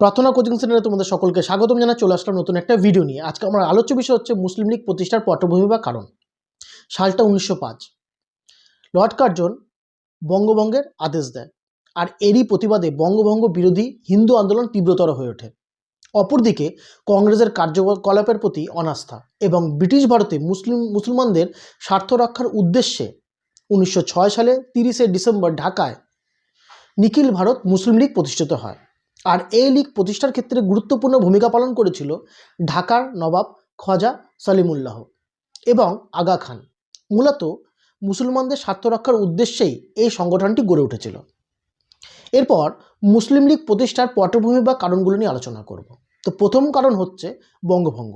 প্রার্থনা কোচিং সেন্টারে তোমাদের সকলকে স্বাগতম জানা চলে আসলাম নতুন একটা ভিডিও নিয়ে। আজকে আমার আলোচ্য বিষয় হচ্ছে মুসলিম লীগ প্রতিষ্ঠার পটভূমি বা কারণ। সালটা উনিশশো পাঁচ। লর্ড কার্জন বঙ্গভঙ্গের আদেশ দেয়, আর এরই প্রতিবাদে বঙ্গভঙ্গ বিরোধী হিন্দু আন্দোলন তীব্রতর হয়ে ওঠে। অপরদিকে কংগ্রেসের কার্যকলাপের প্রতি অনাস্থা এবং ব্রিটিশ ভারতে মুসলিম, মুসলমানদের স্বার্থ রক্ষার উদ্দেশ্যে উনিশশো ছয় সালে তিরিশে ডিসেম্বর ঢাকায় নিখিল ভারত মুসলিম লীগ প্রতিষ্ঠিত হয়। আর এই লীগ প্রতিষ্ঠার ক্ষেত্রে গুরুত্বপূর্ণ ভূমিকা পালন করেছিল ঢাকার নবাব খজা সালিমুল্লাহ এবং আগা খান। মূলত মুসলমানদের স্বার্থ রক্ষার উদ্দেশ্যেই এই সংগঠনটি গড়ে উঠেছিল। এরপর মুসলিম লীগ প্রতিষ্ঠার পটভূমি বা কারণগুলো নিয়ে আলোচনা করব। তো প্রথম কারণ হচ্ছে বঙ্গভঙ্গ।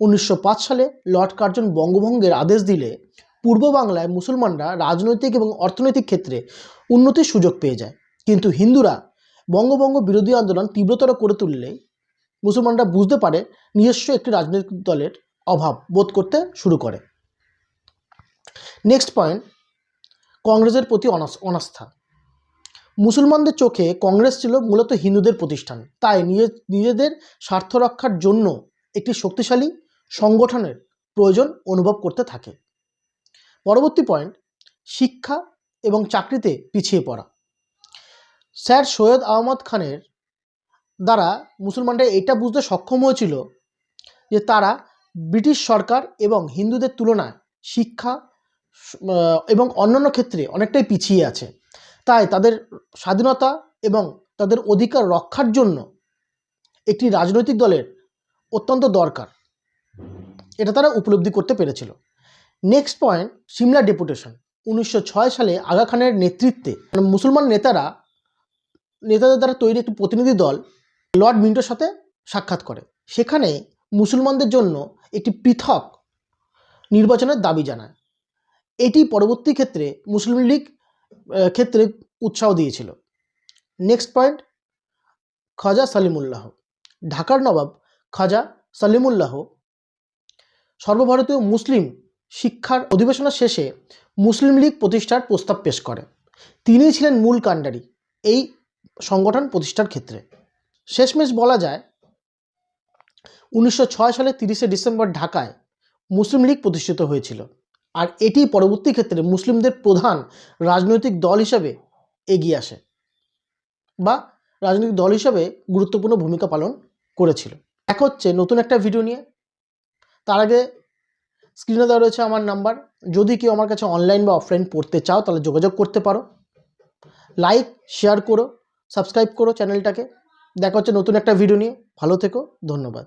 উনিশশো পাঁচ সালে লর্ড কার্জন বঙ্গভঙ্গের আদেশ দিলে পূর্ব বাংলায় মুসলমানরা রাজনৈতিক এবং অর্থনৈতিক ক্ষেত্রে উন্নতির সুযোগ পেয়ে যায়। কিন্তু হিন্দুরা বঙ্গভঙ্গ বিরোধী আন্দোলন তীব্রতর করে তুললে মুসলমানরা বুঝতে পারে নিজস্ব একটি রাজনৈতিক দলের অভাব বোধ করতে শুরু করে। নেক্সট পয়েন্ট কংগ্রেসের প্রতি অনাস- অনাস্থা। মুসলমানদের চোখে কংগ্রেস ছিল মূলত হিন্দুদের প্রতিষ্ঠান। তাই নিজে, নিজেদের স্বার্থ রক্ষার জন্য একটি শক্তিশালী সংগঠনের প্রয়োজন অনুভব করতে থাকে। পরবর্তী পয়েন্ট শিক্ষা এবং চাকরিতে পিছিয়ে পড়া। স্যার সৈয়দ আহমদ খানের দ্বারা মুসলমানরা এটা বুঝতে সক্ষম হয়েছিল যে তারা ব্রিটিশ সরকার এবং হিন্দুদের তুলনায় শিক্ষা এবং অন্যান্য ক্ষেত্রে অনেকটাই পিছিয়ে আছে। তাই তাদের স্বাধীনতা এবং তাদের অধিকার রক্ষার জন্য একটি রাজনৈতিক দলের অত্যন্ত দরকার। এটা তারা উপলব্ধি করতে পেরেছিল। নেক্সট পয়েন্ট সিমলা ডেপুটেশন উনিশশো ছয় সালে আগা খানের নেতৃত্বে মানে মুসলমান নেতারা নেতাদের দ্বারা তৈরি একটি প্রতিনিধি দল লর্ড মিন্টোর সাথে সাক্ষাৎ করে। সেখানে মুসলমানদের জন্য একটি পৃথক নির্বাচনের দাবি জানায়। এটি পরবর্তী ক্ষেত্রে মুসলিম লীগ ক্ষেত্রে উৎসাহ দিয়েছিল। Next point Khaja Salimullah. ঢাকার নবাব খাজা সালিমুল্লাহ সর্বভারতীয় মুসলিম শিক্ষার অধিবেশনের শেষে মুসলিম লীগ প্রতিষ্ঠার প্রস্তাব পেশ করে। তিনিই ছিলেন মূল কাণ্ডারি। এই সংগঠন প্রতিষ্ঠার ক্ষেত্রে। শেষমেশ বলা যায়, উনিশশো ছয় সালে তিরিশে ডিসেম্বর ঢাকায় মুসলিম লীগ প্রতিষ্ঠিত হয়েছিল। আর এটি পরবর্তী ক্ষেত্রে মুসলিমদের প্রধান রাজনৈতিক দল হিসাবে এগিয়ে আসে বা রাজনৈতিক দল হিসাবে গুরুত্বপূর্ণ ভূমিকা পালন করেছিল। এক হচ্ছে নতুন একটা ভিডিও নিয়ে। তার আগে স্ক্রিনে দেওয়া রয়েছে আমার নাম্বার যদি কেউ আমার কাছে অনলাইন বা অফলাইন পড়তে চাও, তাহলে যোগাযোগ করতে পারো। লাইক শেয়ার করো। সাবস্ক্রাইব করো চ্যানেলটাকে। দেখা হচ্ছে নতুন একটা ভিডিও নিয়ে। ভালো থেকো ধন্যবাদ।